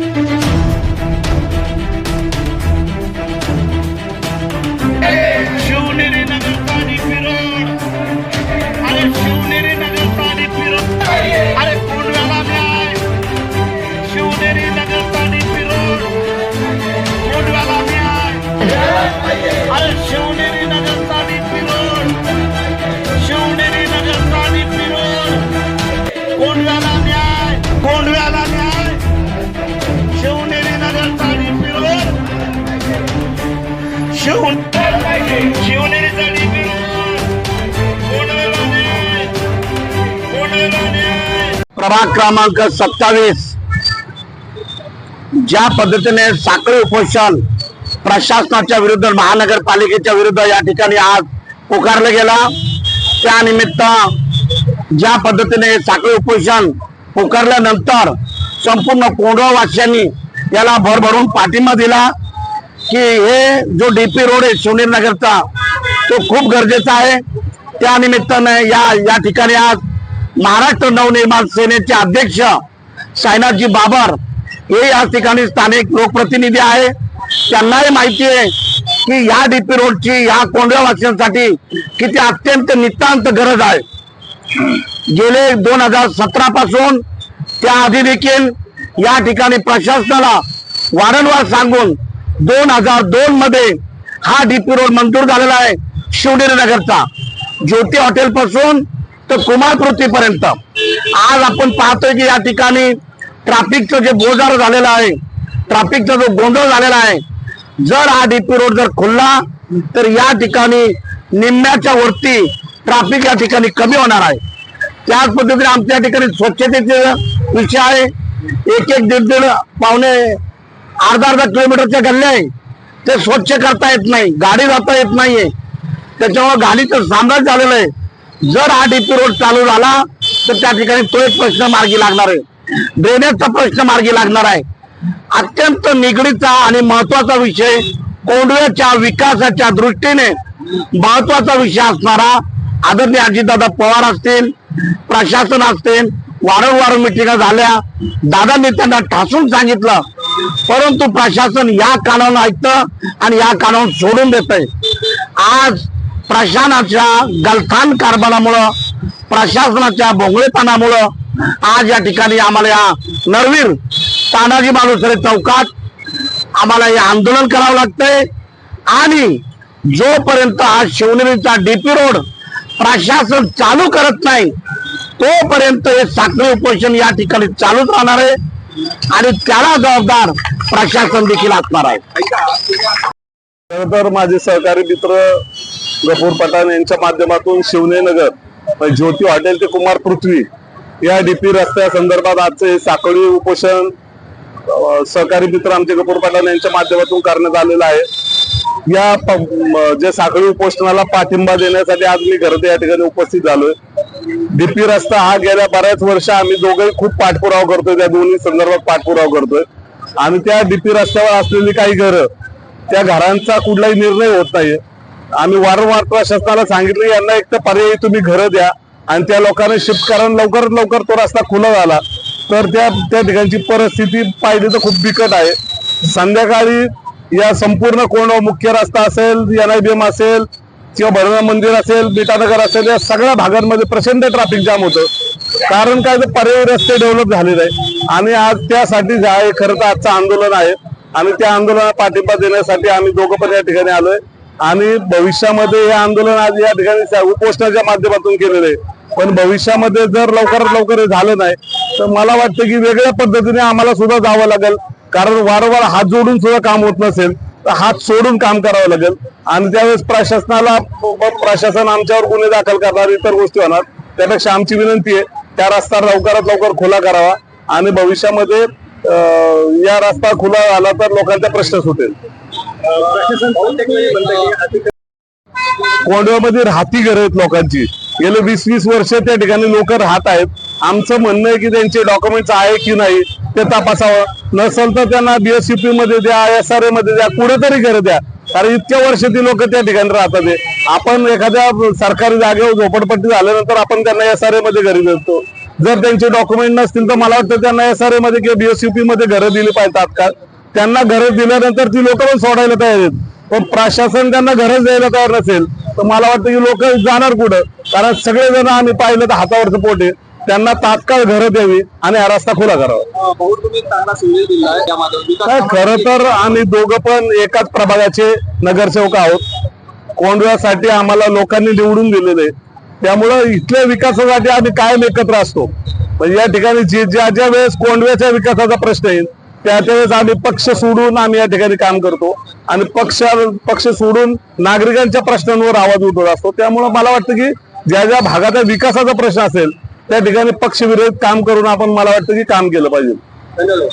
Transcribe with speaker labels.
Speaker 1: शिवनेरी शिवून.
Speaker 2: प्रभाग क्रमांक सत्तावीस. ज्या पद्धतीने साखळी उपोषण प्रशासनाच्या विरुद्ध महानगरपालिकेच्या विरुद्ध या ठिकाणी आज पुकारलं गेला. त्यानिमित्त ज्या पद्धतीने साखळी उपोषण पुकारल्यानंतर संपूर्ण कोंडवासियांनी याला भरभरून पाठिंबा दिला. की हे जो डीपी रोड आहे शिवनेर नगरचा तो खूप गरजेचा आहे. त्या निमित्तानं या या ठिकाणी आज महाराष्ट्र नवनिर्माण सेनेचे अध्यक्ष साईनाथजी बाबर हे या ठिकाणी स्थानिक लोकप्रतिनिधी आहे. त्यांनाही माहिती आहे की या डीपी रोडची या कोंडव्यावासियांसाठी किती अत्यंत नितांत गरज आहे. गेले दोन हजार सतरा पासून त्याआधी देखील या ठिकाणी प्रशासनाला वारंवार सांगून दोन हजार दोन मध्ये हा डीपी रोड मंजूर झालेला आहे शिवनेरी नगरचा ज्योती हॉटेल पासून तर कुमार पृथ्वीपर्यंत. आज आपण पाहतोय की या ठिकाणी ट्रॅफिकचं जे बोजार झालेलं आहे ट्रॅफिकचा जो गोंधळ झालेला आहे जर हा डीपी रोड जर खुलला तर या ठिकाणी निम्म्याच्या वरती ट्रॅफिक या ठिकाणी कमी होणार आहे. त्याच पद्धतीने आमच्या ठिकाणी स्वच्छतेचे विषय आहे. एक एक दीड दीड पावणे अर्धा अर्धा किलोमीटरच्या गल्ल्या आहे. ते स्वच्छ करता येत नाही गाडी जाता येत नाहीये. त्याच्यामुळे गाडीचं साम्राज्य झालेलं आहे. जर हा डीपी रोड चालू झाला तर त्या ठिकाणी तो एक प्रश्न मार्गी लागणार आहे. ड्रेनेजचा प्रश्न मार्गी लागणार आहे. अत्यंत निगडीचा आणि महत्त्वाचा विषय कोंडव्याच्या विकासाच्या दृष्टीने महत्त्वाचा विषय असणारा आदरणीय अजितदादा पवार असतील प्रशासन असतील वारंवार मिटिंगा झाल्या. दादांनी त्यांना ठासून सांगितलं परंतु प्रशासन या कानावर ऐकतं आणि या कानावर सोडून देत आज प्रशासनाच्या गलथान कारभारामुळं प्रशासनाच्या भोंगळेपणामुळं आज या ठिकाणी आम्हाला या नरवीर तानाजी मालुसरे चौकात आम्हाला हे आंदोलन करावं लागतंय. आणि जोपर्यंत हा शिवनेरीचा डीपी रोड प्रशासन चालू करत नाही तोपर्यंत हे साखळी उपोषण या ठिकाणी चालूच राहणार आहे. आणि त्याला जबाबदार प्रशासन देखील असणार आहे.
Speaker 3: तर माझे सहकारी मित्र गफूर पठाण यांच्या माध्यमातून शिवनेनगर ज्योती हॉटेल ते कुमार पृथ्वी या डीपी रस्त्या संदर्भात आजचे हे साखळी उपोषण सहकारी मित्र आमचे गफूर पठाण यांच्या माध्यमातून करण्यात आलेलं आहे. या जे साखळी उपोषणाला पाठिंबा देण्यासाठी आज मी गर्दी या ठिकाणी उपस्थित झालोय. डीपी रस्ता हा गेल्या बऱ्याच वर्ष आम्ही दोघंही खूप पाठपुरावा करतोय त्या दोन्ही संदर्भात पाठपुरावा करतोय. आणि त्या डीपी रस्त्यावर असलेली काही घरं त्या घरांचा कुठलाही निर्णय होत नाहीये. आम्ही वारंवार प्रशासनाला सांगितलं यांना एक तर पर्यायी तुम्ही घरं द्या आणि त्या लोकांना शिफ्ट करा लवकरात लवकर तो रस्ता खुला झाला. तर त्या त्या ठिकाणची परिस्थिती पाहिली तर खूप बिकट आहे. संध्याकाळी या संपूर्ण कोण मुख्य रस्ता असेल एन असेल किंवा भरणा मंदिर असेल बिटानगर असेल या सगळ्या भागांमध्ये प्रचंड ट्रॅफिक जाम होतं. कारण काय तर पर्यायी रस्ते डेव्हलप झालेले आहे आणि आज त्यासाठी जे आहे खरं तर आजचं आंदोलन आहे. आणि त्या आंदोलनाला पाठिंबा देण्यासाठी आम्ही दोघं पण या ठिकाणी आलोय. आणि भविष्यामध्ये हे आंदोलन आज या ठिकाणी उपोषणाच्या माध्यमातून केलेलं आहे. पण भविष्यामध्ये जर लवकरात लवकर हे झालं नाही तर मला वाटतं की वेगळ्या पद्धतीने आम्हाला सुद्धा जावं लागेल. कारण वारंवार हात जोडून सुद्धा काम होत नसेल. तर हात सोडून काम करावं लागेल. आणि त्यावेळेस प्रशासनाला प्रशासन आमच्यावर गुन्हे दाखल करणार इतर गोष्टी होणार. त्यापेक्षा आमची विनंती आहे त्या रस्ता लवकरात लवकर खुला करावा. आणि भविष्यामध्ये या रस्ता खुला झाला तर लोकांचा प्रश्न सुटेल. कोंडव्यामध्ये राहती घर आहेत लोकांची. गेले वीस वीस वर्ष त्या ठिकाणी लोक राहत आहेत. आमचं म्हणणं आहे की त्यांचे डॉक्युमेंट्स आहे की नाही ते तपासावं. नसेल तर त्यांना बीएससीपी मध्ये द्या एस आर ए मध्ये द्या कुठेतरी घर द्या. कारण इतक्या वर्ष ती लोक त्या ठिकाणी राहतात आपण एखाद्या सरकारी जागेवर झोपडपट्टी झाल्यानंतर आपण त्यांना एस आर ए मध्ये घरी देतो. जर त्यांचे डॉक्युमेंट नसतील तर मला वाटतं त्यांना एस आर ए मध्ये किंवा बीएसयूपी मध्ये घरं दिली पाहिजे तात्काळ त्यांना घरं दिल्यानंतर ती लोक पण सोडायला तयार आहेत. पण प्रशासन त्यांना घरच द्यायला तयार नसेल तर मला वाटतं की लोक जाणार कुठं? कारण सगळेजण आम्ही पाहिलं तर हातावरचं पोट आहे. त्यांना तात्काळ घरं द्यावी आणि हा रस्ता खुला करावा.
Speaker 4: भाऊ तुम्ही चांगला संदेश दिला आहे त्यामध्ये विकास
Speaker 3: काय
Speaker 4: कामांची-
Speaker 3: खरं तर आम्ही दोघं पण एकाच प्रभागाचे नगरसेवक आहोत. कोंडव्यासाठी आम्हाला लोकांनी निवडून दिलेले. त्यामुळं इथल्या विकासासाठी आम्ही कायम एकत्र असतो. म्हणजे या ठिकाणी जे ज्या ज्या वेळेस कोंडव्याच्या विकासाचा प्रश्न येईल त्या त्यावेळेस आम्ही पक्ष सोडून आम्ही या ठिकाणी काम करतो. आणि पक्ष पक्ष सोडून नागरिकांच्या प्रश्नांवर आवाज उठवत असतो. त्यामुळं मला वाटतं की ज्या ज्या भागाचा विकासाचा प्रश्न असेल त्या ठिकाणी पक्षविरोध काम करून आपण मला वाटतं की काम केलं पाहिजे.
Speaker 4: धन्यवाद.